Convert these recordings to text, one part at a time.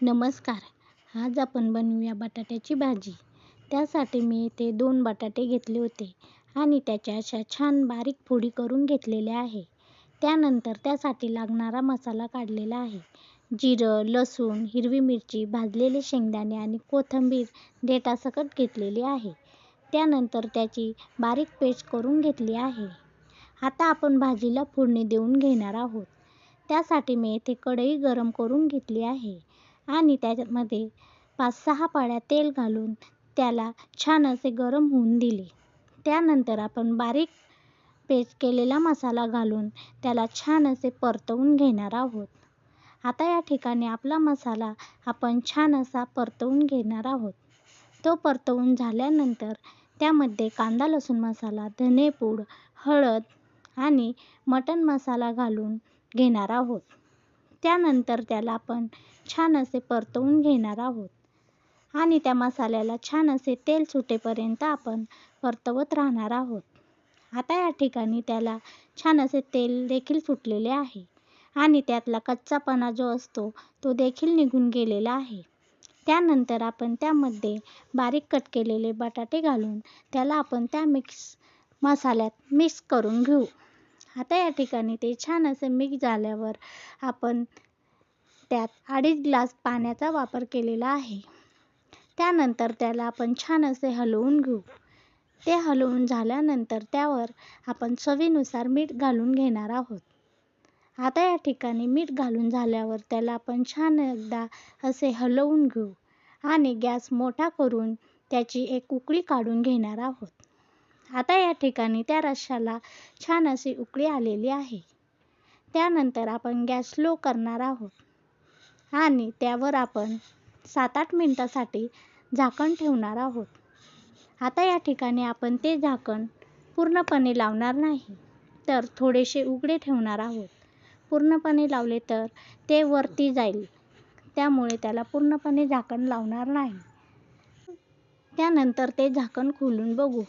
नमस्कार. आज आपण बनवूया बटाट्याची भाजी. त्यासाठी मी इथे दोन बटाटे घेतले होते आणि त्याच्या अशा छान बारीक फोडी करून घेतलेल्या आहे. त्यानंतर त्यासाठी लागणारा मसाला काढलेला आहे. जिरं लसूण हिरवी मिरची भाजलेले शेंगदाणे आणि कोथिंबीर देठासकट घेतलेली आहे. त्यानंतर त्याची बारीक पेस्ट करून घेतली आहे. आता आपण भाजीला फोडणी देऊन घेणार आहोत. त्यासाठी मी येथे कढई गरम करून घेतली आहे. आणि त्यामध्ये पाच सहा पाड्या तेल घालून त्याला छान असे गरम होऊन दिले. त्यानंतर आपण बारीक पेस्ट केलेला मसाला घालून त्याला छान असे परतवून घेणार आहोत. आता या ठिकाणी आपला मसाला आपण छान असा परतवून घेणार आहोत. तो परतवून झाल्यानंतर त्यामध्ये कांदा लसूण मसाला धनेपूड हळद आणि मटण मसाला घालून घेणार आहोत. त्यानंतर त्याला आपण छान असे परतवून घेणार आहोत. आणि त्या मसाल्याला छान असे तेल सुटेपर्यंत आपण परतवत राहणार आहोत. आता या ठिकाणी त्याला छान असे तेल देखील सुटलेले आहे. आणि त्यातला कच्चापणा जो असतो तो देखील निघून गेलेला आहे. त्यानंतर आपण त्यामध्ये बारीक कट केलेले बटाटे घालून त्याला आपण त्या मिक्स मसाल्यात मिक्स करून घेऊ. आता या ठिकाणी ते छान असे मिक्स झाल्यावर आपण त्यात अडीच ग्लास पाण्याचा वापर केलेला आहे. त्यानंतर त्याला आपण छान असे हलवून घेऊ. ते हलवून झाल्यानंतर त्यावर आपण चवीनुसार मीठ घालून घेणार आहोत. आता या ठिकाणी मीठ घालून झाल्यावर त्याला आपण छान एकदा असे हलवून घेऊ आणि गॅस मोठा करून त्याची एक उकळी काढून घेणार आहोत. आता या ठिकाणी त्या रश्श्याला छान अशी उकळी आलेली आहे. त्यानंतर आपण गॅस स्लो करणार आहोत. आणि त्यावर आपण सात आठ मिनटासाठी झाकण ठेवणार आहोत. आता या ठिकाणी आपण ते झाकण पूर्णपणे लावणार नाही तर थोडेसे उघडे ठेवणार आहोत. पूर्णपणे लावले तर ते वरती जाईल. त्यामुळे त्याला पूर्णपणे झाकण लावणार नाही. त्यानंतर ते झाकण खोलून बघू.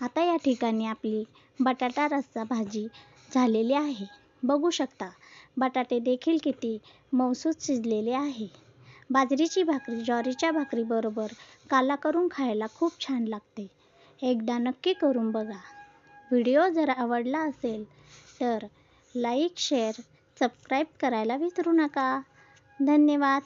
आता या ठिकाणी आपली बटाटा रस्सा भाजी झालेली आहे. बघू शकता बटाटे देखील किती मौसूद शिजलेले आहे. बाजरीची भाकरी ज्वारीच्या भाकरीबरोबर काला करून खायला खूप छान लागते. एकदा नक्की करून बघा. व्हिडिओ जर आवडला असेल तर लाईक शेअर सबस्क्राईब करायला विसरू नका. धन्यवाद.